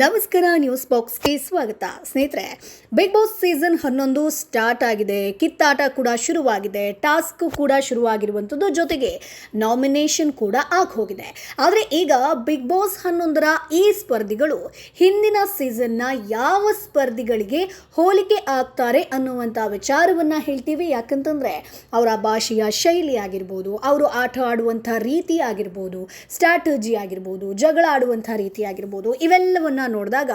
ನಮಸ್ಕಾರ, ನ್ಯೂಸ್ ಬಾಕ್ಸ್ಗೆ ಸ್ವಾಗತ. ಸ್ನೇಹಿತರೆ ಬಿಗ್ ಬಾಸ್ ಸೀಸನ್ ಹನ್ನೊಂದು ಸ್ಟಾರ್ಟ್ ಆಗಿದೆ. ಕಿತ್ತಾಟ ಕೂಡ ಶುರುವಾಗಿದೆ. ಟಾಸ್ಕ್ ಕೂಡ ಶುರುವಾಗಿರುವಂಥದ್ದು. ಜೊತೆಗೆ ನಾಮಿನೇಷನ್ ಕೂಡ ಆಗಿ ಹೋಗಿದೆ ಆದರೆ ಈಗ ಬಿಗ್ ಬಾಸ್ ಹನ್ನೊಂದರ ಈ ಸ್ಪರ್ಧಿಗಳು ಹಿಂದಿನ ಸೀಸನ್ನ ಯಾವ ಸ್ಪರ್ಧಿಗಳಿಗೆ ಹೋಲಿಕೆ ಆಗ್ತಾರೆ ಅನ್ನುವಂಥ ವಿಚಾರವನ್ನು ಹೇಳ್ತೀವಿ. ಯಾಕಂತಂದರೆ, ಅವರ ಭಾಷೆಯ ಶೈಲಿ ಆಗಿರ್ಬೋದು, ಅವರು ಆಟ ಆಡುವಂಥ ರೀತಿ ಆಗಿರ್ಬೋದು, ಸ್ಟ್ರಾಟಜಿ ಆಗಿರ್ಬೋದು, ಜಗಳ ಆಡುವಂಥ ರೀತಿ ಆಗಿರ್ಬೋದು, ಇವೆಲ್ಲವನ್ನ ನೋಡಿದಾಗ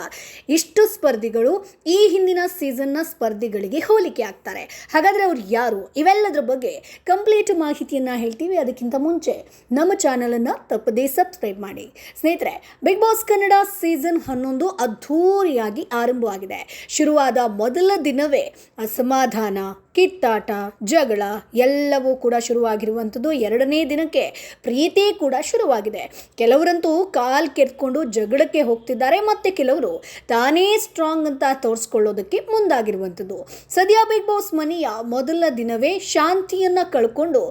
ಇಷ್ಟು ಸ್ಪರ್ಧಿಗಳು ಈ ಹಿಂದಿನ ಸೀಸನ್ನ ಸ್ಪರ್ಧಿಗಳಿಗೆ ಹೋಲಿಕೆ ಆಗ್ತಾರೆ. ಹಾಗಾದರೆ ಅವ್ರು ಯಾರು? ಇವೆಲ್ಲದರ ಬಗ್ಗೆ ಕಂಪ್ಲೀಟ್ ಮಾಹಿತಿಯನ್ನು ಹೇಳ್ತೀವಿ. ಅದಕ್ಕಿಂತ ಮುಂಚೆ ನಮ್ಮ ಚಾನಲನ್ನು ತಪ್ಪದೇ ಸಬ್ಸ್ಕ್ರೈಬ್ ಮಾಡಿ. ಸ್ನೇಹಿತರೆ ಬಿಗ್ ಬಾಸ್ ಕನ್ನಡ ಸೀಸನ್ ಹನ್ನೊಂದು ಅದ್ಧೂರಿಯಾಗಿ ಆರಂಭವಾಗಿದೆ. ಶುರುವಾದ ಮೊದಲ ದಿನವೇ ಅಸಮಾಧಾನ, ಕಿತ್ತಾಟ, ಜಗಳ ಎಲ್ಲವೂ ಕೂಡ ಶುರುವಾಗಿರುವಂಥದ್ದು ಎರಡನೇ ದಿನಕ್ಕೆ ಪ್ರೀತಿ ಕೂಡ ಶುರುವಾಗಿದೆ. ಕೆಲವರಂತೂ ಕಾಲ್ ಕೆತ್ಕೊಂಡು ಜಗಳಕ್ಕೆ ಹೋಗ್ತಿದ್ದಾರೆ. ಮತ್ತು ಕೆಲವರು ತಾನೇ ಸ್ಟ್ರಾಂಗ್ ಅಂತ ತೋರಿಸ್ಕೊಳ್ಳೋದಕ್ಕೆ ಮುಂದಾಗಿರುವಂಥದ್ದು. ಸದ್ಯ ಬಿಗ್ ಬಾಸ್ ಮನೆಯ ಮೊದಲ ದಿನವೇ ಶಾಂತಿಯನ್ನು ಕಳ್ಕೊಂಡು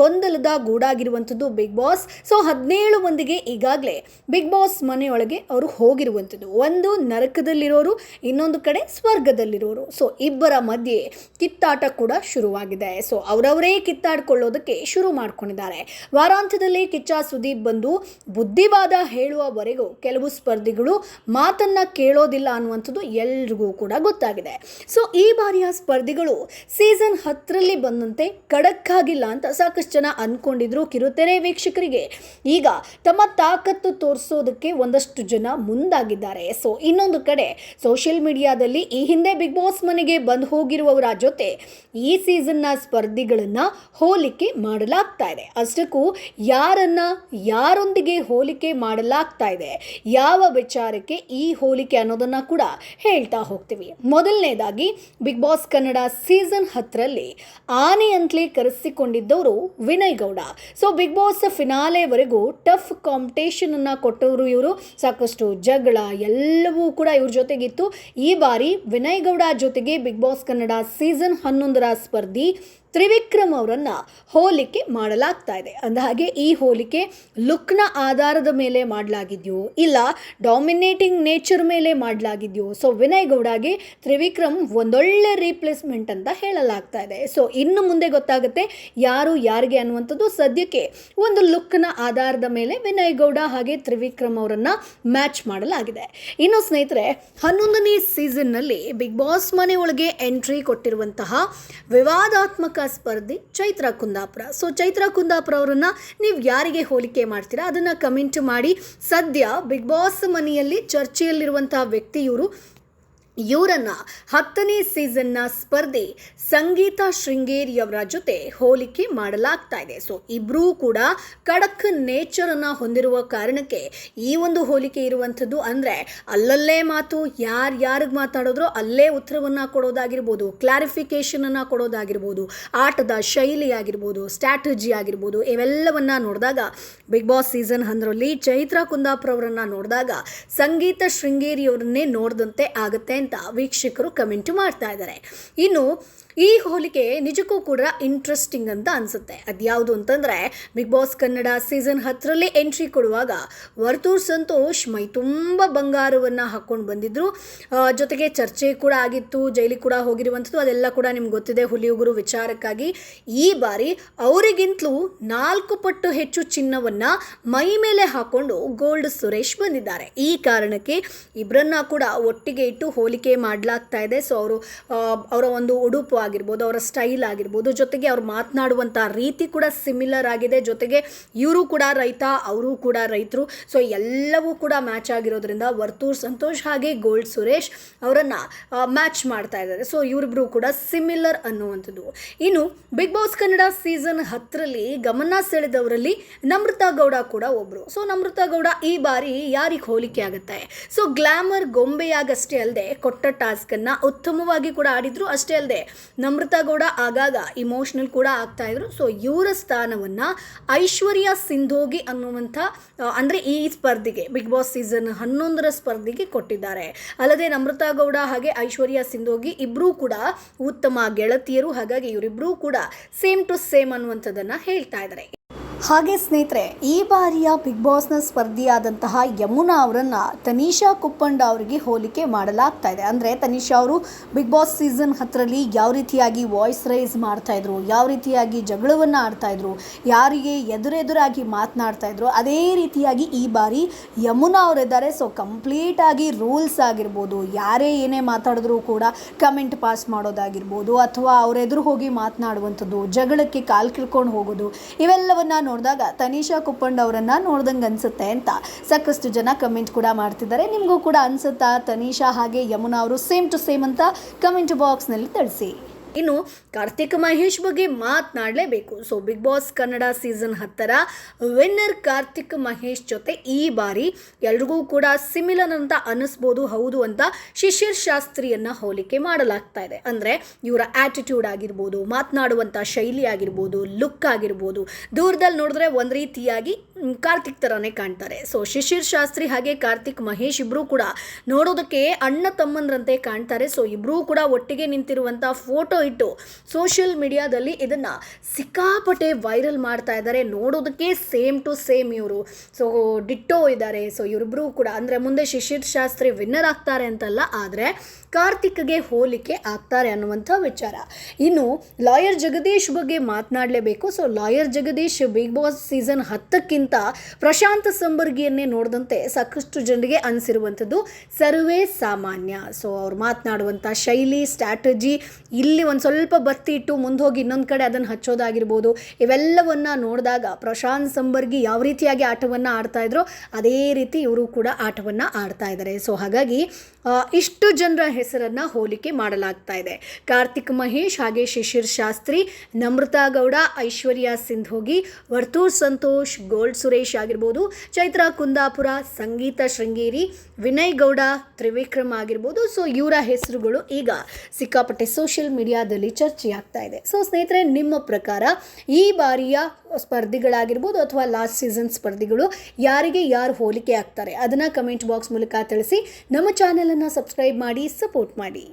ಗೊಂದಲದ ಗೂಡಾಗಿರುವಂಥದ್ದು ಬಿಗ್ ಬಾಸ್ ಸೊ ಹದಿನೇಳು ಮಂದಿಗೆ ಈಗಾಗಲೇ ಬಿಗ್ ಬಾಸ್ ಮನೆಯೊಳಗೆ ಅವರು ಹೋಗಿರುವಂಥದ್ದು. ಒಂದು ನರಕದಲ್ಲಿರೋರು, ಇನ್ನೊಂದು ಕಡೆ ಸ್ವರ್ಗದಲ್ಲಿರೋರು. ಸೊ ಇಬ್ಬರ ಮಧ್ಯೆ ಕಿತ್ತಾಟ ಕೂಡ ಶುರುವಾಗಿದೆ. ಸೊ ಅವರವರೇ ಕಿತ್ತಾಡ್ಕೊಳ್ಳೋದಕ್ಕೆ ಶುರು ಮಾಡ್ಕೊಂಡಿದ್ದಾರೆ. ವಾರಾಂತ್ಯದಲ್ಲಿ ಕಿಚ್ಚ ಸುದೀಪ್ ಬಂದು ಬುದ್ಧಿವಾದ ಹೇಳುವವರೆಗೂ ಕೆಲವು ಸ್ಪರ್ಧಿಗಳು ಮಾತನ್ನ ಕೇಳೋದಿಲ್ಲ ಅನ್ನುವಂಥದ್ದು ಎಲ್ರಿಗೂ ಕೂಡ ಗೊತ್ತಾಗಿದೆ. ಸೊ ಈ ಬಾರಿಯ ಸ್ಪರ್ಧಿಗಳು ಸೀಸನ್ ಹತ್ತರಲ್ಲಿ ಬಂದಂತೆ ಖಡಕ್ಕಾಗಿಲ್ಲ ಅಂತ ಸಾಕಷ್ಟು ಜನ ಅಂದ್ಕೊಂಡಿದ್ರು ಕಿರುತೆರೆ ವೀಕ್ಷಕರಿಗೆ. ಈಗ ತಮ್ಮ ತಾಕತ್ತು ತೋರಿಸೋದಕ್ಕೆ ಒಂದಷ್ಟು ಜನ ಮುಂದಾಗಿದ್ದಾರೆ. ಸೊ ಇನ್ನೊಂದು ಕಡೆ ಸೋಷಿಯಲ್ ಮೀಡಿಯಾದಲ್ಲಿ ಈ ಹಿಂದೆ ಬಿಗ್ ಬಾಸ್ ಮನೆಗೆ ಬಂದು ಹೋಗಿರುವವರ ಜೊತೆ ಈ ಸೀಸನ್ನ ಸ್ಪರ್ಧಿಗಳನ್ನ ಹೋಲಿಕೆ ಮಾಡಲಾಗ್ತಾ ಇದೆ. ಅಷ್ಟಕ್ಕೂ ಯಾರನ್ನ ಯಾರೊಂದಿಗೆ ಹೋಲಿಕೆ ಮಾಡಲಾಗ್ತಾ ಇದೆ, ಯಾವ ವಿಚಾರಕ್ಕೆ ಈ ಹೋಲಿಕೆ ಅನ್ನೋದನ್ನ ಕೂಡ ಹೇಳ್ತಾ ಹೋಗ್ತೀವಿ. ಮೊದಲನೇದಾಗಿ ಬಿಗ್ ಬಾಸ್ ಕನ್ನಡ ಸೀಸನ್ ಹತ್ತರಲ್ಲಿ ಆನೆ ಅಂತಲೇ ಕರೆಸಿಕೊಂಡಿದ್ದವರು Vinay Gowda. So Bigg Boss ಫಿನಾಲೆವರೆಗೂ tough competition ಅನ್ನ ಕೊಟ್ಟವರು ಇವರು. ಸಾಕಷ್ಟು ಜಗಳ ಎಲ್ಲವೂ ಕೂಡ ಇವ್ರ ಜೊತೆಗಿತ್ತು. ಈ ಬಾರಿ ವಿನಯ್ ಗೌಡ ಜೊತೆಗೆ ಬಿಗ್ ಬಾಸ್ ಕನ್ನಡ ಸೀಸನ್ ಹನ್ನೊಂದರ ಸ್ಪರ್ಧಿ ತ್ರಿವಿಕ್ರಮ್ ಅವರನ್ನು ಹೋಲಿಕೆ ಮಾಡಲಾಗ್ತಾ ಇದೆ. ಅಂದಹಾಗೆ ಈ ಹೋಲಿಕೆ ಲುಕ್ನ ಆಧಾರದ ಮೇಲೆ ಮಾಡಲಾಗಿದೆಯೋ, ಇಲ್ಲ ಡಾಮಿನೇಟಿಂಗ್ ನೇಚರ್ ಮೇಲೆ ಮಾಡಲಾಗಿದೆಯೋ, ಸೊ ವಿನಯ್ ಗೌಡಗೆ ತ್ರಿವಿಕ್ರಮ್ ಒಂದೊಳ್ಳೆ ರೀಪ್ಲೇಸ್ಮೆಂಟ್ ಅಂತ ಹೇಳಲಾಗ್ತಾ ಇದೆ. ಸೊ ಇನ್ನು ಮುಂದೆ ಗೊತ್ತಾಗುತ್ತೆ ಯಾರು ಯಾರಿಗೆ ಅನ್ನುವಂಥದ್ದು. ಸದ್ಯಕ್ಕೆ ಒಂದು ಲುಕ್ನ ಆಧಾರದ ಮೇಲೆ ವಿನಯ್ ಗೌಡ ಹಾಗೆ ತ್ರಿವಿಕ್ರಮ್ ಅವರನ್ನು ಮ್ಯಾಚ್ ಮಾಡಲಾಗಿದೆ. ಇನ್ನು ಸ್ನೇಹಿತರೆ, ಹನ್ನೊಂದನೇ ಸೀಸನ್ನಲ್ಲಿ ಬಿಗ್ ಬಾಸ್ ಮನೆ ಒಳಗೆ ಎಂಟ್ರಿ ಕೊಟ್ಟಿರುವಂತಹ ವಿವಾದಾತ್ಮಕ ಸ್ಪರ್ಧಿ ಚೈತ್ರ ಕುಂದಾಪುರ. ಸೊ ಚೈತ್ರ ಕುಂದಾಪುರ ಅವರನ್ನ ನೀವು ಯಾರಿಗೆ ಹೋಲಿಕೆ ಮಾಡ್ತೀರಾ? ಅದನ್ನ ಕಮೆಂಟ್ ಮಾಡಿ. ಸದ್ಯ ಬಿಗ್ ಬಾಸ್ ಮನೆಯಲ್ಲಿ ಚರ್ಚೆಯಲ್ಲಿರುವಂತಹ ವ್ಯಕ್ತಿ ಇವರು. ಇವರನ್ನ ಹತ್ತನೇ ಸೀಸನ್ನ ಸ್ಪರ್ಧಿ ಸಂಗೀತ ಶೃಂಗೇರಿಯವರ ಜೊತೆ ಹೋಲಿಕೆ ಮಾಡಲಾಗ್ತಾ ಇದೆ. ಸೊ ಇಬ್ಬರೂ ಕೂಡ ಖಡಕ್ ನೇಚರನ್ನು ಹೊಂದಿರುವ ಕಾರಣಕ್ಕೆ ಈ ಒಂದು ಹೋಲಿಕೆ ಇರುವಂಥದ್ದು ಅಂದರೆ ಅಲ್ಲಲ್ಲೇ ಮಾತು ಯಾರು ಯಾರಿಗೆ ಮಾತಾಡಿದ್ರೋ ಅಲ್ಲೇ ಉತ್ತರವನ್ನು ಕೊಡೋದಾಗಿರ್ಬೋದು ಕ್ಲಾರಿಫಿಕೇಷನನ್ನು ಕೊಡೋದಾಗಿರ್ಬೋದು, ಆಟದ ಶೈಲಿ ಆಗಿರ್ಬೋದು ಸ್ಟ್ರಾಟಜಿ ಆಗಿರ್ಬೋದು, ಇವೆಲ್ಲವನ್ನ ನೋಡಿದಾಗ ಬಿಗ್ ಬಾಸ್ ಸೀಸನ್ ಹನ್ನರಲ್ಲಿ ಚೈತ್ರ ಕುಂದಾಪುರ ಅವರನ್ನು ನೋಡಿದಾಗ ಸಂಗೀತ ಶೃಂಗೇರಿಯವರನ್ನೇ ನೋಡಿದಂತೆ ಆಗುತ್ತೆ. ಅಂತ ವೀಕ್ಷಕರು ಕಮೆಂಟ್ ಮಾಡ್ತಾ ಇದ್ದಾರೆ. ಇನ್ನು ಈ ಹೋಲಿಕೆ ನಿಜಕ್ಕೂ ಕೂಡ ಇಂಟ್ರೆಸ್ಟಿಂಗ್ ಅಂತ ಅನಿಸುತ್ತೆ. ಅದ್ಯಾವುದು ಅಂತಂದರೆ ಬಿಗ್ ಬಾಸ್ ಕನ್ನಡ ಸೀಸನ್ ಹತ್ತರಲ್ಲಿ ಎಂಟ್ರಿ ಕೊಡುವಾಗ ವರ್ತೂರ್ ಸಂತೋಷ್ ಮೈ ತುಂಬ ಬಂಗಾರವನ್ನು ಹಾಕ್ಕೊಂಡು ಬಂದಿದ್ದರು ಜೊತೆಗೆ ಚರ್ಚೆ ಕೂಡ ಆಗಿತ್ತು, ಜೈಲಿಗೆ ಕೂಡ ಹೋಗಿರುವಂಥದ್ದು, ಅದೆಲ್ಲ ಕೂಡ ನಿಮ್ಗೆ ಗೊತ್ತಿದೆ ಹುಲಿಯುಗುರು ವಿಚಾರಕ್ಕಾಗಿ. ಈ ಬಾರಿ ಅವರಿಗಿಂತಲೂ ನಾಲ್ಕು ಪಟ್ಟು ಹೆಚ್ಚು ಚಿನ್ನವನ್ನು ಮೈ ಮೇಲೆ ಹಾಕೊಂಡು ಗೋಲ್ಡ್ ಸುರೇಶ್ ಬಂದಿದ್ದಾರೆ. ಈ ಕಾರಣಕ್ಕೆ ಇಬ್ಬರನ್ನ ಕೂಡ ಒಟ್ಟಿಗೆ ಇಟ್ಟು ಹೋಲಿಕೆ ಮಾಡಲಾಗ್ತಾ ಇದೆ. ಸೊ ಅವರು ಅವರ ಒಂದು ಉಡುಪು ಆಗಿರ್ಬೋದು, ಅವರ ಸ್ಟೈಲ್ ಆಗಿರ್ಬೋದು, ಜೊತೆಗೆ ಅವ್ರು ಮಾತನಾಡುವಂಥ ರೀತಿ ಕೂಡ ಸಿಮಿಲರ್ ಆಗಿದೆ. ಜೊತೆಗೆ ಇವರು ಕೂಡ ರೈತ, ಅವರು ಕೂಡ ರೈತರು. ಸೊ ಎಲ್ಲವೂ ಕೂಡ ಮ್ಯಾಚ್ ಆಗಿರೋದ್ರಿಂದ ವರ್ತೂರ್ ಸಂತೋಷ್ ಹಾಗೆ ಗೋಲ್ಡ್ ಸುರೇಶ್ ಅವರನ್ನು ಮ್ಯಾಚ್ ಮಾಡ್ತಾ ಇದ್ದಾರೆ. ಸೊ ಇವರಿಬ್ರು ಕೂಡ ಸಿಮಿಲರ್ ಅನ್ನುವಂಥದ್ದು. ಇನ್ನು ಬಿಗ್ ಬಾಸ್ ಕನ್ನಡ ಸೀಸನ್ ಹತ್ತರಲ್ಲಿ ಗಮನ ಸೆಳೆದವರಲ್ಲಿ ನಮೃತಾ ಗೌಡ ಕೂಡ ಒಬ್ಬರು ಸೊ ನಮೃತಾ ಗೌಡ ಈ ಬಾರಿ ಯಾರಿಗೆ ಹೋಲಿಕೆ ಆಗುತ್ತೆ? ಸೊ ಗ್ಲಾಮರ್ ಗೊಂಬೆಯಾಗಷ್ಟೇ ಅಲ್ಲದೆ ಕೊಟ್ಟ ಟಾಸ್ಕನ್ನು ಉತ್ತಮವಾಗಿ ಕೂಡ ಆಡಿದ್ರು. ಅಷ್ಟೇ ಅಲ್ಲದೆ ನಮ್ರತಾ ಗೌಡ ಆಗಾಗ ಇಮೋಷ್ನಲ್ ಕೂಡ ಆಗ್ತಾ ಇದ್ರು ಸೊ ಇವರ ಸ್ಥಾನವನ್ನು ಐಶ್ವರ್ಯ ಸಿಂಧೋಗಿ ಅನ್ನುವಂಥ ಅಂದರೆ ಈ ಸ್ಪರ್ಧೆಗೆ ಬಿಗ್ ಬಾಸ್ ಸೀಸನ್ ಹನ್ನೊಂದರ ಸ್ಪರ್ಧೆಗೆ ಕೊಟ್ಟಿದ್ದಾರೆ. ಅಲ್ಲದೆ ನಮ್ರತಾ ಗೌಡ ಹಾಗೆ ಐಶ್ವರ್ಯ ಸಿಂಧೋಗಿ ಇಬ್ಬರೂ ಕೂಡ ಉತ್ತಮ ಗೆಳತಿಯರು. ಹಾಗಾಗಿ ಇವರಿಬ್ಬರೂ ಕೂಡ ಸೇಮ್ ಟು ಸೇಮ್ ಅನ್ನುವಂಥದ್ದನ್ನು ಹೇಳ್ತಾ ಇದ್ದಾರೆ. ಹಾಗೆ ಸ್ನೇಹಿತರೆ, ಈ ಬಾರಿಯ ಬಿಗ್ ಬಾಸ್ನ ಸ್ಪರ್ಧಿಯಾದಂತಹ ಯಮುನಾ ಅವರನ್ನು ತನಿಷಾ ಕುಪ್ಪಂಡ ಅವರಿಗೆ ಹೋಲಿಕೆ ಮಾಡಲಾಗ್ತಾ ಇದೆ. ಅಂದರೆ ತನಿಷಾ ಅವರು ಬಿಗ್ ಬಾಸ್ ಸೀಸನ್ ಹತ್ತರಲ್ಲಿ ಯಾವ ರೀತಿಯಾಗಿ ವಾಯ್ಸ್ ರೈಸ್ ಮಾಡ್ತಾ ಇದ್ರು, ಯಾವ ರೀತಿಯಾಗಿ ಜಗಳವನ್ನು ಆಡ್ತಾ ಇದ್ರು, ಯಾರಿಗೆ ಎದುರೆದುರಾಗಿ ಮಾತನಾಡ್ತಾ ಇದ್ರು, ಅದೇ ರೀತಿಯಾಗಿ ಈ ಬಾರಿ ಯಮುನಾ ಅವರಿದ್ದಾರೆ ಸೊ ಕಂಪ್ಲೀಟ್ ಆಗಿ ರೂಲ್ಸ್ ಆಗಿರ್ಬೋದು, ಯಾರೇ ಏನೇ ಮಾತಾಡಿದ್ರು ಕೂಡ ಕಮೆಂಟ್ ಪಾಸ್ ಮಾಡೋದಾಗಿರ್ಬೋದು, ಅಥವಾ ಅವರೆದುರು ಹೋಗಿ ಮಾತನಾಡುವಂಥದ್ದು, ಜಗಳಕ್ಕೆ ಕಾಲು ಕಿಳ್ಕೊಂಡು ಹೋಗೋದು, ಇವೆಲ್ಲವನ್ನ ನೋಡಿದಾಗ ತನಿಷಾ ಕುಪ್ಪಂಡ್ ಅವರನ್ನ ನೋಡ್ದಂಗೆ ಅನ್ಸುತ್ತೆ ಅಂತ. ಸಾಕಷ್ಟು ಜನ ಕಮೆಂಟ್ ಕೂಡ ಮಾಡ್ತಿದ್ದಾರೆ. ನಿಮಗೂ ಕೂಡ ಅನ್ಸುತ್ತಾ ತನಿಷಾ ಹಾಗೆ ಯಮುನಾ ಅವರು ಸೇಮ್ ಟು ಸೇಮ್ ಅಂತ ಕಮೆಂಟ್ ಬಾಕ್ಸ್ನಲ್ಲಿ ತಿಳಿಸಿ. ಇನ್ನು ಕಾರ್ತಿಕ್ ಮಹೇಶ್ ಬಗ್ಗೆ ಮಾತನಾಡಲೇಬೇಕು. So Bigg Boss Kannada season ಹತ್ತರ ವಿನ್ನರ್ ಕಾರ್ತಿಕ್ ಮಹೇಶ್ ಜೊತೆ ಈ ಬಾರಿ ಎಲ್ರಿಗೂ ಕೂಡ ಸಿಮಿಲರ್ ಅಂತ ಅನ್ನಿಸ್ಬೋದು. ಹೌದು ಅಂತ ಶಿಶಿರ್ ಶಾಸ್ತ್ರಿಯನ್ನ ಹೋಲಿಕೆ ಮಾಡಲಾಗ್ತಾ ಇದೆ. ಅಂದರೆ ಇವರ ಆಟಿಟ್ಯೂಡ್ ಆಗಿರ್ಬೋದು ಮಾತನಾಡುವಂಥ ಶೈಲಿ ಆಗಿರ್ಬೋದು ಲುಕ್ ಆಗಿರ್ಬೋದು, ದೂರದಲ್ಲಿ ನೋಡಿದ್ರೆ ಒಂದು ರೀತಿಯಾಗಿ ಕಾರ್ತಿಕ್ ಥರನೇ ಕಾಣ್ತಾರೆ. ಸೊ ಶಿಶಿರ್ ಶಾಸ್ತ್ರಿ ಹಾಗೆ ಕಾರ್ತಿಕ್ ಮಹೇಶ್ ಇಬ್ಬರೂ ಕೂಡ ನೋಡೋದಕ್ಕೆ ಅಣ್ಣ ತಮ್ಮಂದ್ರಂತೆ ಕಾಣ್ತಾರೆ. ಸೊ ಇಬ್ಬರೂ ಕೂಡ ಒಟ್ಟಿಗೆ ನಿಂತಿರುವಂಥ ಫೋಟೋ ಇಟ್ಟು ಸೋಷಿಯಲ್ ಮೀಡಿಯಾದಲ್ಲಿ ಇದನ್ನು ಸಿಕ್ಕಾಪಟ್ಟೆ ವೈರಲ್ ಮಾಡ್ತಾ ಇದ್ದಾರೆ. ನೋಡೋದಕ್ಕೆ ಸೇಮ್ ಟು ಸೇಮ್ ಇವರು. ಸೊ ಡಿಟ್ಟೋ ಇದ್ದಾರೆ. ಸೊ ಇವರಿಬ್ಬರೂ ಕೂಡ ಅಂದರೆ ಮುಂದೆ ಶಿಶಿರ್ ಶಾಸ್ತ್ರಿ ವಿನ್ನರ್ ಆಗ್ತಾರೆ ಅಂತಲ್ಲ, ಆದರೆ ಕಾರ್ತಿಕ್ಗೆ ಹೋಲಿಕೆ ಆಗ್ತಾರೆ ಅನ್ನುವಂಥ ವಿಚಾರ. ಇನ್ನು ಲಾಯರ್ ಜಗದೀಶ್ ಬಗ್ಗೆ ಮಾತನಾಡಲೇಬೇಕು. So lawyer Jagadish Bigg Boss season ಹತ್ತಕ್ಕಿಂತ Prashanth ಸಂಬರ್ಗಿಯನ್ನೇ ನೋಡಿದಂತೆ ಸಾಕಷ್ಟು ಜನರಿಗೆ ಅನಿಸಿರುವಂಥದ್ದು ಸರ್ವೇ ಸಾಮಾನ್ಯ. ಸೊ ಅವ್ರು ಮಾತನಾಡುವಂಥ ಶೈಲಿ ಸ್ಟ್ರಾಟಜಿ ಇಲ್ಲಿ ಒಂದು ಸ್ವಲ್ಪ ಬತ್ತಿ ಇಟ್ಟು ಮುಂದೆ ಹೋಗಿ ಇನ್ನೊಂದು ಕಡೆ ಅದನ್ನು ಹಚ್ಚೋದಾಗಿರ್ಬೋದು. ಇವೆಲ್ಲವನ್ನು ನೋಡಿದಾಗ ಪ್ರಶಾಂತ್ ಸಂಬರ್ಗಿ ಯಾವ ರೀತಿಯಾಗಿ ಆಟವನ್ನು ಆಡ್ತಾ ಇದ್ರೋ ಅದೇ ರೀತಿ ಇವರು ಕೂಡ ಆಟವನ್ನು ಆಡ್ತಾ ಇದ್ದಾರೆ ಸೊ ಹಾಗಾಗಿ ಇಷ್ಟು ಜನರ ಹೆಸರನ್ನು ಹೋಲಿಕೆ ಮಾಡಲಾಗ್ತಾ ಇದೆ. ಕಾರ್ತಿಕ್ ಮಹೇಶ್ ಹಾಗೆ ಶಿಶಿರ್ ಶಾಸ್ತ್ರಿ, ನಮ್ರತಾ ಗೌಡ, ಐಶ್ವರ್ಯ ಸಿಂಧೋಗಿ, ವರ್ತೂರ್ ಸಂತೋಷ್, ಗೋಲ್ಡ್ ಸುರೇಶ್ ಆಗಿರ್ಬೋದು, ಚೈತ್ರ ಕುಂದಾಪುರ, ಸಂಗೀತ ಶೃಂಗೇರಿ ವಿನಯ್ ಗೌಡ ತ್ರಿವಿಕ್ರಮ್ ಆಗಿರ್ಬೋದು. ಸೊ ಇವರ ಹೆಸರುಗಳು ಈಗ ಸಿಕ್ಕಾಪಟ್ಟೆ ಸೋಷಿಯಲ್ ಮೀಡಿಯಾದಲ್ಲಿ ಚರ್ಚೆಯಾಗ್ತಾ ಇದೆ. ಸೊ ಸ್ನೇಹಿತರೆ, ನಿಮ್ಮ ಪ್ರಕಾರ ಈ ಬಾರಿಯ ಸ್ಪರ್ಧಿಗಳಾಗಿರ್ಬೋದು ಅಥವಾ ಲಾಸ್ಟ್ ಸೀಸನ್ ಸ್ಪರ್ಧಿಗಳು ಯಾರಿಗೆ ಯಾರು ಹೋಲಿಕೆ ಆಗ್ತಾರೆ? ಅದನ್ನು ಕಮೆಂಟ್ ಬಾಕ್ಸ್ ಮೂಲಕ ತಿಳಿಸಿ. ನಮ್ಮ ಚಾನಲನ್ನು ಸಬ್ಸ್ಕ್ರೈಬ್ ಮಾಡಿ ಸಪೋರ್ಟ್ ಮಾಡಿ.